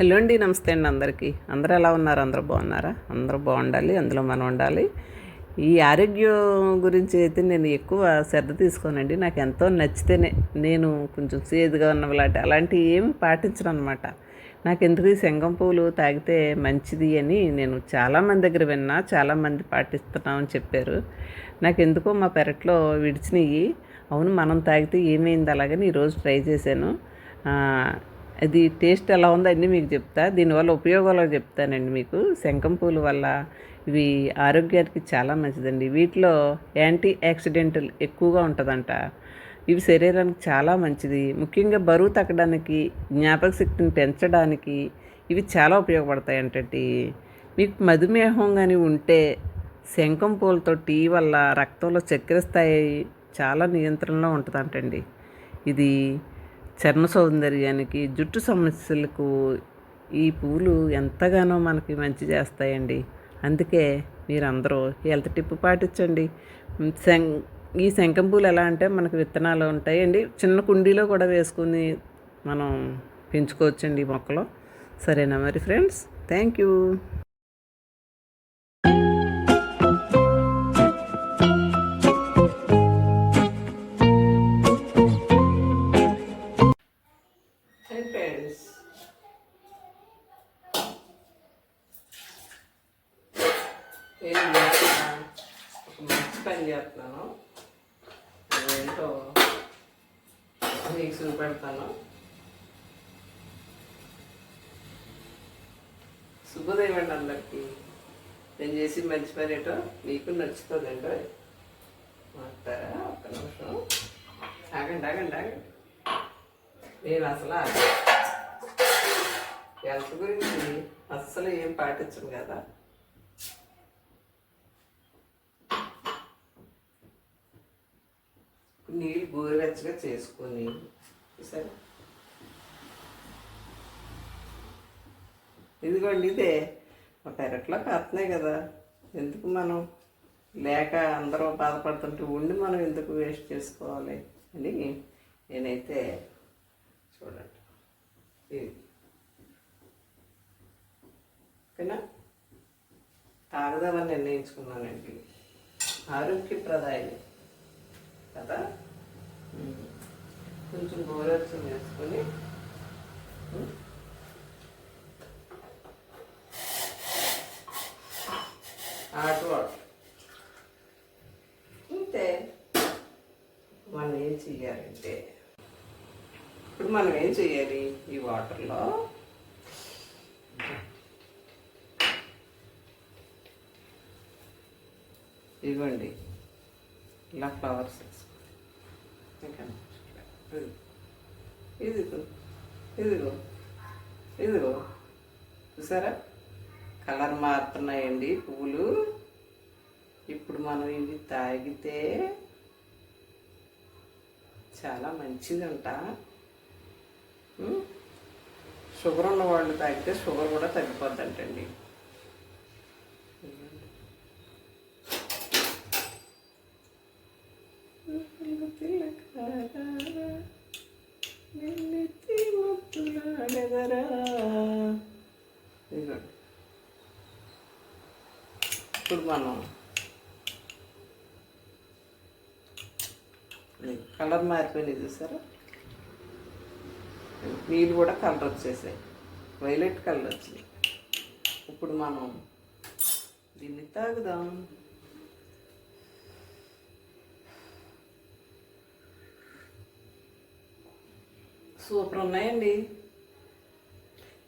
Hello అండి నమస్తే అండి అందరికీ. అందరూ ఎలా ఉన్నారు? అందరూ బాగున్నారా? అందరూ బాగుండాలి అందులో మనం ఉండాలి. ఈ ఆరోగ్యం గురించి అయితే నేను ఎక్కువ శ్రద్ధ తీసుకోనండి. నాకు ఎంతో నచ్చితేనే నేను కొంచెం సేదుగా ఉన్న లాంటి అలాంటివి ఏమి పాటించను అనమాట నాకు ఎందుకు ఈ శంగం పువ్వులు తాగితే మంచిది అని నేను చాలామంది దగ్గర విన్నా చాలామంది పాటిస్తున్నామని చెప్పారు. నాకు ఎందుకో మా పెరట్లో విడిచినవి అవును మనం తాగితే ఏమైంది? అలాగని ఈరోజు ట్రై చేశాను. అది టేస్ట్ ఎలా ఉందో అన్నీ మీకు చెప్తా. దీనివల్ల ఉపయోగాలు చెప్తానండి మీకు. శంఖం పూలు వల్ల ఇవి ఆరోగ్యానికి చాలా మంచిదండి. వీటిలో యాంటీ యాక్సిడెంటల్ ఎక్కువగా ఉంటుందంట. ఇవి శరీరానికి చాలా మంచిది. ముఖ్యంగా బరువు తగ్గడానికి జ్ఞాపక శక్తిని పెంచడానికి ఇవి చాలా ఉపయోగపడతాయంటండి. మీకు మధుమేహం కానీ ఉంటే శంఖం పూలతో టీ వల్ల రక్తంలో చక్కెర స్థాయి చాలా నియంత్రణలో ఉంటుందంటండి. ఇది చర్మ సౌందర్యానికి జుట్టు సమస్యలకు ఈ పూలు ఎంతగానో మనకి మంచి చేస్తాయండి. అందుకే మీరందరూ హెల్త్ టిప్ పాటించండి. శం ఈ శంఖం పూలు ఎలా అంటే మనకు విత్తనాలు ఉంటాయండి. చిన్న కుండీలో కూడా వేసుకుని మనం పెంచుకోవచ్చండి ఈ మొక్కలు. సరేనా మరి ఫ్రెండ్స్? Thank you. నేను ఒక మంచి పని చేస్తున్నాను. ఏంటో మీకు చూపెడతాను శుభోదయం అండి అందరికీ. నేను చేసి మంచి పని ఏటో మీకు నచ్చుతుందండి మాట్లాడారా? ఒక్క నిమిషం. ఆగండి ఆగండి ఆగండి. నేను అసలు హెల్త్ గురించి అస్సలు ఏం పాటించను కదా. నీళ్ళు గోరువెచ్చగా చేసుకొని సరే. ఇదిగోండి ఇదే. మా పెరట్లో కాస్తున్నాయి కదా. ఎందుకు మనం లేక అందరూ బాధపడుతుంటే ఉండి మనం ఎందుకు వేస్ట్ చేసుకోవాలి అని నేనైతే చూడండి. ఇది. ఓకేనా? తాగదామని నిర్ణయించుకున్నానండి. ఆరోగ్యప్రదాయం. కదా? కొంచెం గోరచ్చం వేసుకొని హాట్ వాటర్ అంటే మనం ఏం చెయ్యాలంటే ఇప్పుడు మనం ఏం చేయాలి ఈ వాటర్లో? ఇవ్వండి. ఇలా ఫ్లవర్స్ వేసుకోండి ఇదిగో ఇదిగో ఇదిగో చూసారా? కలర్ మారుతున్నాయండి పువ్వులు. ఇప్పుడు మనం ఇవి తాగితే చాలా మంచిదంట. షుగర్ ఉన్న వాళ్ళు తాగితే షుగర్ కూడా తగ్గిపోద్దంటండి. ఇదిగోండి. ఇప్పుడు మనం కలర్ మారిపోయినాయి చూసారా? నీళ్ళు కూడా కలర్ వచ్చేసాయి. వైలెట్ కలర్ వచ్చింది ఇప్పుడు మనం దీన్ని తాగుదాం. సూపర్ ఉన్నాయండి.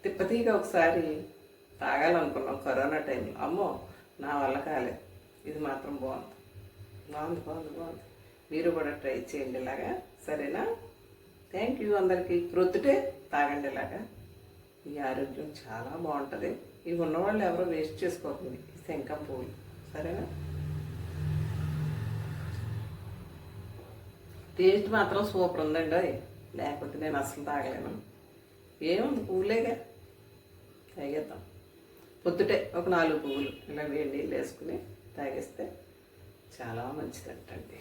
తిప్పతీగా ఒకసారి తాగాలనుకున్నాం కరోనా టైంలో. అమ్మో నా వల్ల కాలేదు ఇది మాత్రం బాగుంది. బాగుంది బాగుంది బాగుంది. మీరు కూడా ట్రై చేయండి ఇలాగా. సరేనా? థ్యాంక్ యూ అందరికీ. ప్రొద్దుటే తాగండి ఇలాగా. ఈ ఆరోగ్యం చాలా బాగుంటుంది. ఇవి ఉన్నవాళ్ళు ఎవరో వేస్ట్ చేసుకోకండి ఈ శంఖం పువ్వులు. సరేనా? టేస్ట్ మాత్రం సూపర్ ఉందండి. లేకపోతే నేను అసలు తాగలేను. ఏముంది? పువ్వులేగా. తాగేద్దాం. పొద్దుటే ఒక నాలుగు పువ్వులు ఇలా వేడి నీళ్ళు వేసుకుని తాగేస్తే చాలా మంచిదంటండి.